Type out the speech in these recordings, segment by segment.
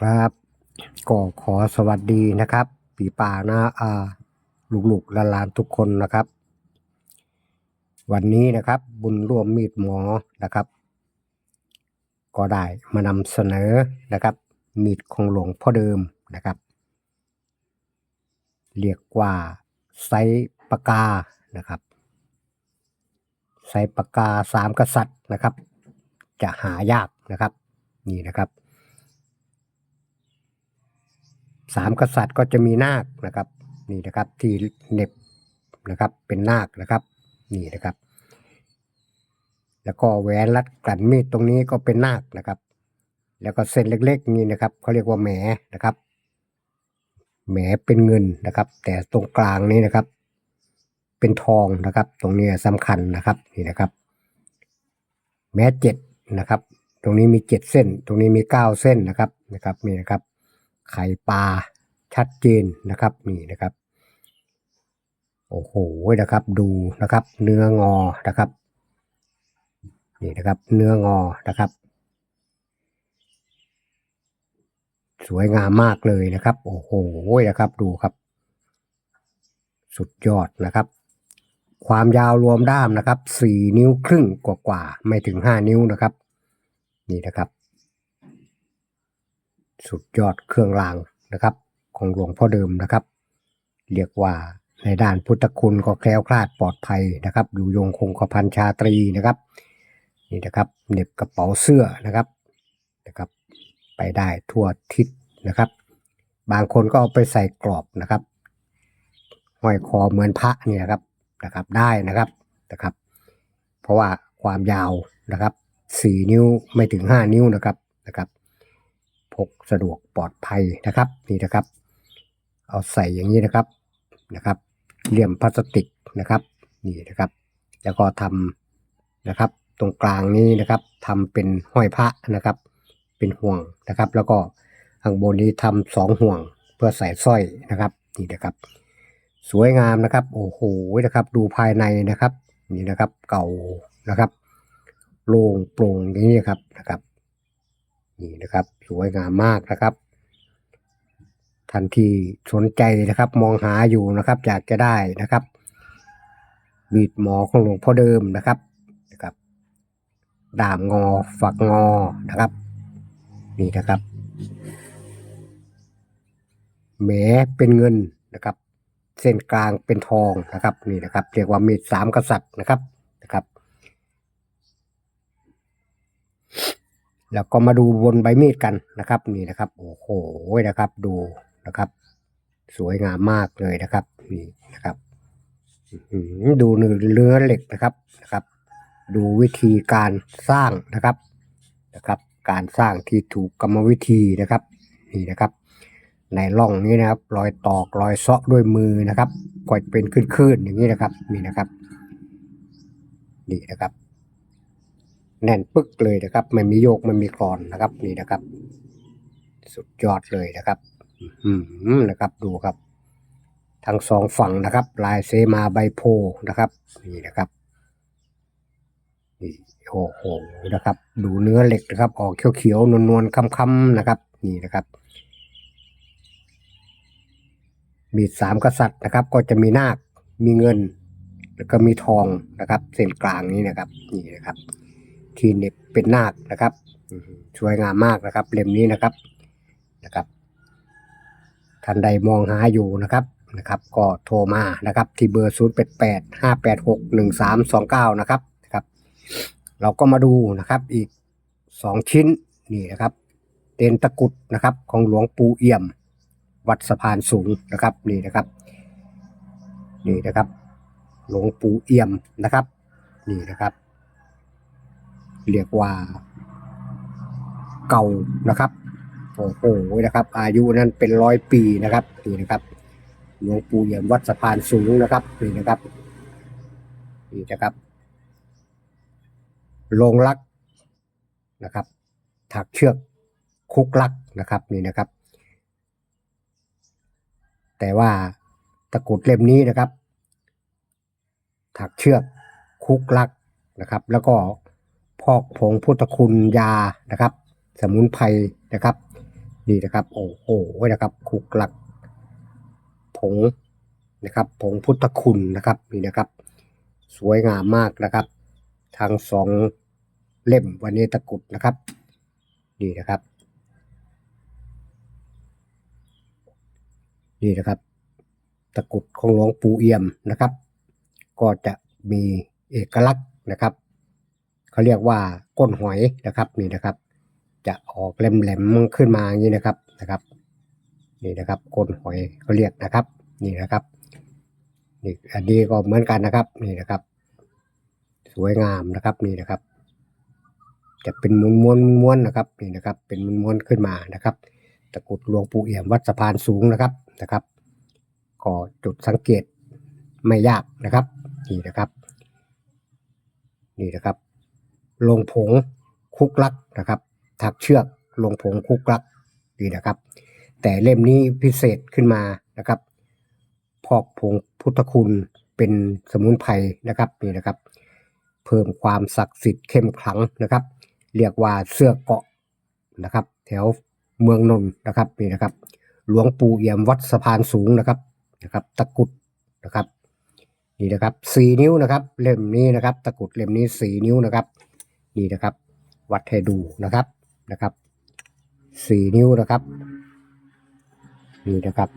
ครับก็ขอสวัสดีนะครับปีป่านะอ่าลูกๆหลานๆทุกคนนะครับ วันนี้นะครับบุญร่วมมีดหมอนะครับ ก็ได้มานำเสนอนะครับ มีดของหลวงพ่อเดิมนะครับ เรียกว่าไซปากานะครับไซปากกาสามกษัตริย์นะครับ จะหายากนะครับ นี่นะครับ สามกษัตริย์ก็จะมีนาคนะครับนี่นะครับที่เน็บนะครับเป็นนาคนะครับนี่นะครับ แล้วก็แหวนรัดกลั่นมีดตรงนี้ก็เป็นนาคนะครับ แล้วก็เส้นเล็กๆนี่นะครับเขาเรียกว่าแหมนะครับแหมเป็นเงินนะครับ แต่ตรงกลางนี้นะครับ เป็นทองนะครับ ตรงนี้สำคัญนะครับนี่นะครับแม้เจ็ดนะครับ ตรงนี้มีเจ็ดเส้น ตรงนี้มีเก้าเส้นนะครับนะครับนี่นะครับ ไข่ปลาชัดเจนนะครับนี่นะครับ โอ้โหนะครับดูนะครับ เนื้องอนะครับนี่นะครับ เนื้องอนะครับ สวยงามมากเลยนะครับ โอ้โหนะครับดูครับ สุดยอดนะครับ ความยาวรวมด้ามนะครับสี่นิ้วครึ่งกว่าๆไม่ถึงห้านิ้วนะครับ นี่นะครับ สุดยอดเครื่องรางนะครับ ของหลวงพ่อเดิมนะครับ เรียกว่าในด้านพุทธคุณก็แคล้วคลาดปลอดภัยนะครับ อยู่ยงคงกระพันชาตรีนะครับนี่นะครับเน็บกระเป๋าเสื้อนะครับนะครับ ไปได้ทั่วทิศนะครับ บางคนก็เอาไปใส่กรอบนะครับห้อยคอเหมือนพระเนี่ยนะครับนะครับได้นะครับนะครับ เพราะว่าความยาวนะครับสี่นิ้วไม่ถึงห้านิ้วนะครับนะครับ พกสะดวกปลอดภัยนะครับนี่นะครับ เอาใส่อย่างนี้นะครับนะครับเหลี่ยมพลาสติกนะครับนี่นะครับ แล้วก็ทำนะครับ ตรงกลางนี้นะครับทำเป็นห้อยพระนะครับ เป็นห่วงนะครับ แล้วก็ข้างบนนี้ทำสองห่วงเพื่อใส่สร้อยนะครับนี่นะครับ สวยงามนะครับ โอ้โหนะครับ ดูภายในนะครับนี่นะครับ เก่านะครับโล่งโปร่งอย่างนี้ครับนะครับ นี่นะครับ สวยงามมากนะครับท่านที่สนใจนะครับ มองหาอยู่นะครับอยากจะได้นะครับมีดหมอของหลวงพ่อเดิมนะครับนะครับดามงอฝักงอนะครับ นี่นะครับแหมเป็นเงินนะครับ เส้นกลางเป็นทองนะครับ นี่นะครับ เรียกว่ามีดสามกษัตริย์นะครับ แล้วก็มาดูบนใบมีดกันนะครับนี่นะครับโอ้โหนะครับดูนะครับ สวยงามมากเลยนะครับนี่นะครับดูเนื้อเหล็กนะครับนะครับ ดูวิธีการสร้างนะครับนะครับ การสร้างที่ถูกกรรมวิธีนะครับนี่นะครับ ในร่องนี้นะครับรอยตอกรอยเซาะด้วยมือนะครับก็จะเป็นคลื่นๆอย่างนี้นะครับนี่นะครับนี่นะครับ แน่นปึ๊กเลยนะครับ ไม่มีโยกไม่มีกรอนนะครับ นี่นะครับ สุดยอดเลยนะครับ อืมนะครับ ดูครับ ทั้งสองฝั่งนะครับ ลายเซมาใบโพนะครับ นี่นะครับนี่โอ้โหนะครับ ดูเนื้อเหล็กนะครับ ออกเขียวๆนวลๆค้ำๆนะครับ นี่นะครับ มีดสามกษัตริย์นะครับ ก็จะมีนาค มีเงิน แล้วก็มีทองนะครับ เส้นกลางนี้นะครับ นี่นะครับ ที่เหน็บเป็นนาคนะครับอืมสวยงามมากนะครับ เล่มนี้นะครับนะครับท่านใดมองหาอยู่นะครับนะครับ ก็โทรมานะครับ ที่เบอร์ 0 8 8 5 8 6 1 3 2 9 นะครับนะครับ เราก็มาดูนะครับอีก 2 ชิ้นนี่นะครับเต็นตะกรุดนะครับ ของหลวงปู่เอี่ยม วัดสะพานสูงนะครับนี่นะครับนี่นะครับ หลวงปู่เอี่ยมนะครับ นี่นะครับ เรียกว่า เก่านะครับโอ้โหนะครับ อายุนั้นเป็นร้อยปีนะครับนี่นะครับหลวงปู่เอี่ยมวัดสะพานสูงนะครับนี่นะครับนี่นะครับลงลักนะครับถักเชือกคุกลักนะครับนี่นะครับ แต่ว่าตะกุดเล่มนี้นะครับ ถักเชือกคุกลักนะครับ แล้วก็ พอกผงพุทธคุณยานะครับ สมุนไพรนะครับนี่นะครับโอ้โหนะครับคุกลัก ผงนะครับผงพุทธคุณนะครับนี่นะครับ สวยงามมากนะครับทั้งสองเล่มวันนี้ตะกุดนะครับนี่นะครับนี่นะครับ ตะกุดของหลวงปู่เอี่ยมนะครับ ก็จะมีเอกลักษณ์นะครับ เขาเรียกว่าก้นหอยนะครับนี่นะครับ จะออกแหลมๆขึ้นมาอย่างนี้นะครับนะครับ นี่นะครับก้นหอยเขาเรียกนะครับ นี่นะครับนี่อันนี้ก็เหมือนกันนะครับนี่นะครับ สวยงามนะครับนี่นะครับ จะเป็นม้วนม้วนๆม้วนนะครับนี่นะครับ เป็นม้วนขึ้นมานะครับ ตะกุดหลวงปู่เอี่ยมวัดสะพานสูงนะครับนะครับก็จุดสังเกตไม่ยากนะครับนี่นะครับ นี่นะครับ ลงผงคุกลักนะครับ ถักเชือกลงผงคุกลักนี่นะครับ แต่เล่มนี้พิเศษขึ้นมานะครับ พอกผงพุทธคุณเป็นสมุนไพรนะครับนี่นะครับ เพิ่มความศักดิ์สิทธิ์เข้มขลังนะครับ เรียกว่าเสื้อเกาะนะครับ แถวเมืองนนท์นะครับนี่นะครับ หลวงปู่เอี่ยมวัดสะพานสูงนะครับนะครับ ตะกุดนะครับนี่นะครับสี่นิ้วนะครับ เล่มนี้นะครับ ตะกุดเล่มนี้สี่นิ้วนะครับ นี่นะครับ วัดให้ดูนะครับนะครับสี่นิ้วนะครับนี่นะครับ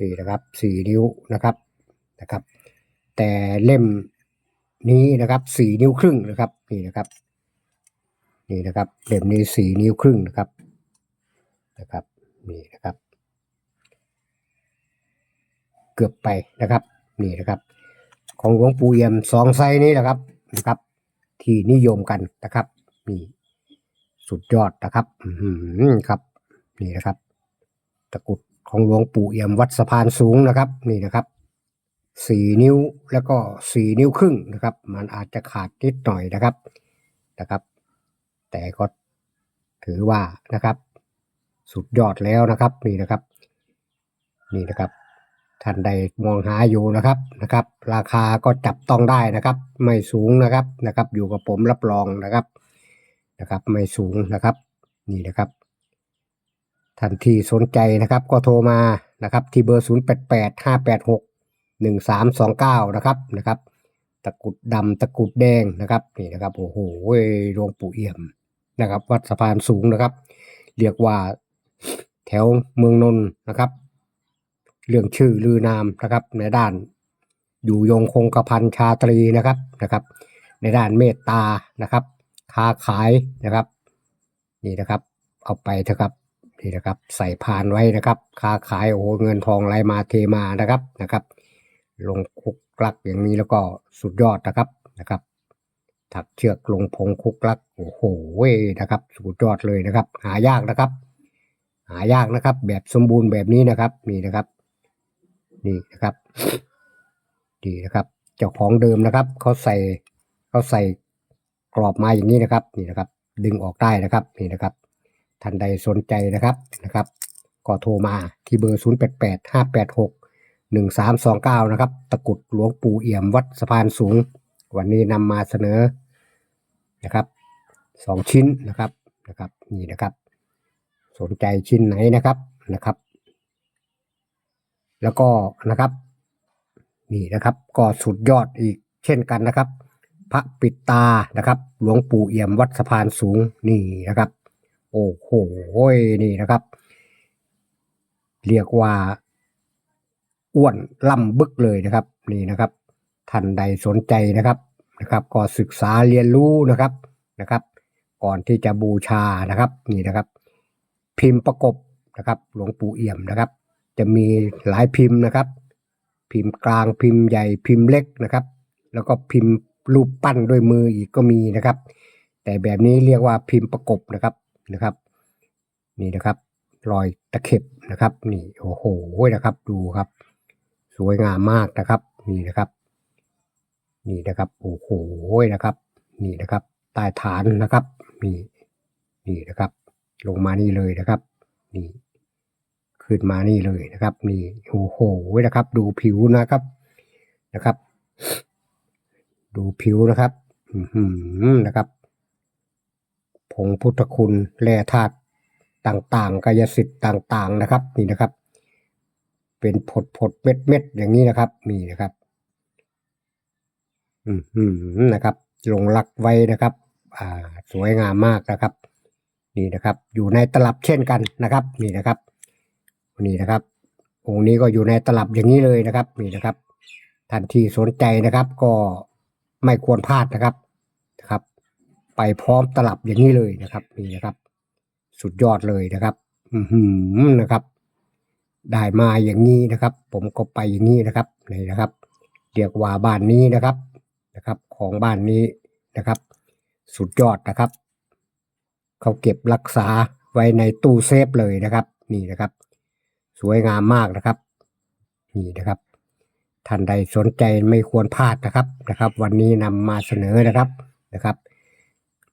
นี่นะครับสี่นิ้วนะครับนะครับ แต่เล่มนี้นะครับสี่นิ้วครึ่งนะครับนี่นะครับนี่นะครับเล่มนี้สี่นิ้วครึ่งนะครับนะครับนี่นะครับ เกือบไปนะครับนี่นะครับ ของหลวงปู่เอี่ยมสองไซนี้นะครับนะครับ ที่นิยมกันนะครับนี่สุดยอดนะครับอือหือครับ นี่นะครับ ตะกุดของหลวงปู่เอี่ยมวัดสะพานสูงนะครับ นี่นะครับสี่นิ้วแล้วก็สี่นิ้วครึ่งนะครับ มันอาจจะขาดนิดหน่อยนะครับนะครับ แต่ก็ถือว่านะครับ สุดยอดแล้วนะครับ นี่นะครับ นี่นะครับ ท่านใดมองหาอยู่นะครับนะครับ ราคาก็จับต้องได้นะครับ ไม่สูงนะครับนะครับ อยู่กับผมรับรองนะครับนะครับ ไม่สูงนะครับนี่นะครับท่านที่สนใจนะครับ ก็โทรมานะครับ ที่เบอร์ 0 8 8 5 8 6 1 3 2 9 นะครับนะครับตะกรุดดำตะกรุดแดงนะครับนี่นะครับโอ้โหหลวงปู่เอี่ยมนะครับ วัดสะพานสูงนะครับ เรียกว่าแถวเมืองนนท์นะครับ เรื่องชื่อลือนามนะครับ ในด้านอยู่ยงคงกระพันชาตรีนะครับนะครับ ในด้านเมตตานะครับ ค้าขายนะครับ นี่นะครับ เอาไปเถอะครับนี่นะครับ ใส่พานไว้นะครับ ค้าขายโอ้เงินทองไหลมาเทมานะครับนะครับ ลงคุกกลักอย่างนี้แล้วก็สุดยอดนะครับนะครับ ถักเชือกลงพงคุกลักโอ้โหนะครับ สุดยอดเลยนะครับ หายากนะครับ หายากนะครับ แบบสมบูรณ์แบบนี้นะครับนี่นะครับ นี่นะครับนี่นะครับเจ้าของเดิมนะครับเขาใส่เขาใส่กรอบมาอย่างนี้นะครับนี่นะครับ ดึงออกได้นะครับนี่นะครับ ท่านใดสนใจนะครับนะครับก็โทรมาที่เบอร์ 0 8 8 5 8 6 1 3 2 9 นะครับ ตะกุดหลวงปู่เอี่ยมวัดสะพานสูง วันนี้นำมาเสนอนะครับสองชิ้นนะครับนะครับนี่นะครับ สนใจชิ้นไหนนะครับนะครับ แล้วก็นะครับ นี่นะครับ ก็สุดยอดอีกเช่นกันนะครับ พระปิดตานะครับ หลวงปู่เอี่ยมวัดสะพานสูงนี่นะครับ โอ้โหนี่นะครับ เรียกว่าอ้วนล่ำบึกเลยนะครับ นี่นะครับท่านใดสนใจนะครับนะครับ ก็ศึกษาเรียนรู้นะครับนะครับ ก่อนที่จะบูชานะครับ นี่นะครับ พิมพ์ประกบนะครับ หลวงปู่เอี่ยมนะครับ จะมีหลายพิมพ์นะครับ พิมพ์กลางพิมพ์ใหญ่พิมพ์เล็กนะครับ แล้วก็พิมพ์รูปปั้นด้วยมืออีกก็มีนะครับ แต่แบบนี้เรียกว่าพิมพ์ประกบนะครับนะครับ นี่นะครับรอยตะเข็บนะครับ นี่โอ้โหนะครับดูครับ สวยงามมากนะครับ นี่นะครับ นี่นะครับโอ้โหนะครับ นี่นะครับใต้ฐานนะครับ นี่นี่นะครับ ลงมานี่เลยนะครับ นี่ ขึ้นมานี่เลยนะครับ นี่โอ้โหนะครับ ดูผิวนะครับนะครับ ดูผิวนะครับอืนะครับผงพุทธคุณแร่ธาตุต่างๆ กายสิทธิ์ต่างๆนะครับ นี่นะครับ เป็นผดผดเม็ดเม็ดๆอย่างนี้นะครับ นี่นะครับ อืมอืมนะครับลงหลักไว้นะครับ อ่า สวยงามมากนะครับ นี่นะครับ อยู่ในตลับเช่นกันนะครับ นี่นะครับ นี่นะครับ องค์นี้ก็อยู่ในตลับอย่างนี้เลยนะครับนี่นะครับท่านที่สนใจนะครับก็ไม่ควรพลาดนะครับนะครับ ไปพร้อมตลับอย่างนี้เลยนะครับนี่นะครับ สุดยอดเลยนะครับ อือหือนะครับ ได้มาอย่างนี้นะครับ ผมก็ไปอย่างนี้นะครับนี่นะครับเรียกว่าบ้านนี้นะครับนะครับ ของบ้านนี้นะครับ สุดยอดนะครับ เขาเก็บรักษาไว้ในตู้เซฟเลยนะครับ นี่นะครับ สวยงามมากนะครับ นี่นะครับ ท่านใดสนใจไม่ควรพลาดนะครับนะครับ วันนี้นำมาเสนอนะครับนะครับ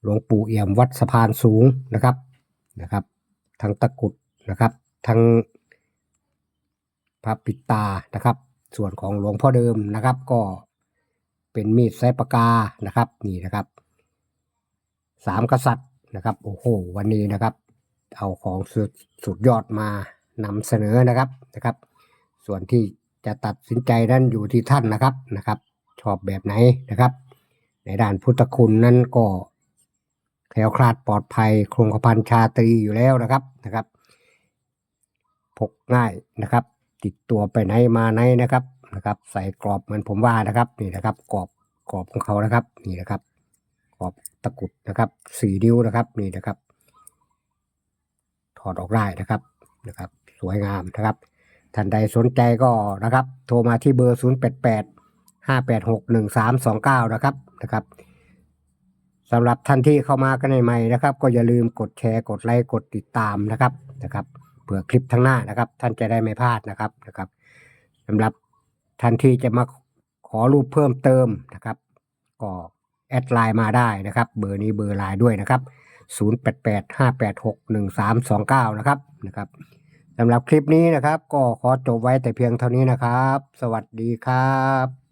หลวงปู่เอี่ยมวัดสะพานสูงนะครับนะครับ ทั้งตะกุดนะครับ ทั้งพระปิตานะครับ ส่วนของหลวงพ่อเดิมนะครับ ก็เป็นมีดไซปากกานะครับ นี่นะครับสามกษัตริย์นะครับโอ้โหวันนี้นะครับ เอาของสุดสุดยอดมา นำเสนอนะครับนะครับ ส่วนที่จะตัดสินใจนั้นอยู่ที่ท่านนะครับนะครับ ชอบแบบไหนนะครับ ในด้านพุทธคุณนั้นก็แคล้วคลาดปลอดภัยโครงกระพันชาตรีอยู่แล้วนะครับนะครับพกง่ายนะครับ ติดตัวไปไหนมาไหนนะครับนะครับ ใส่กรอบเหมือนผมว่านะครับนี่นะครับกรอบกรอบของเขานะครับนี่นะครับกรอบตะกรุดนะครับสี่นิ้วนะครับนี่นะครับ ถอดออกได้นะครับนะครับ วยงามนะครับท่านใดสนใจก็นะครับ โทรมาที่เบอร์ 0 8 8 5 8 6 1 3 2 9 นะครับนะครับสำหรับท่านที่เข้ามากันใหม่นะครับ ก็อย่าลืมกดแชร์กดไลค์กดติดตามนะครับนะครับเผื่อคลิปทั้งหน้านะครับ ท่านจะได้ไม่พลาดนะครับนะครับสำหรับท่านที่จะมาขอรูปเพิ่มเติมนะครับ ก็แอดไลน์มาได้นะครับ เบอร์นี้เบอร์ไลน์ด้วยนะครับ 0885861329 นะครับนะครับ สำหรับคลิปนี้นะครับ ก็ขอจบไว้แต่เพียงเท่านี้นะครับ สวัสดีครับ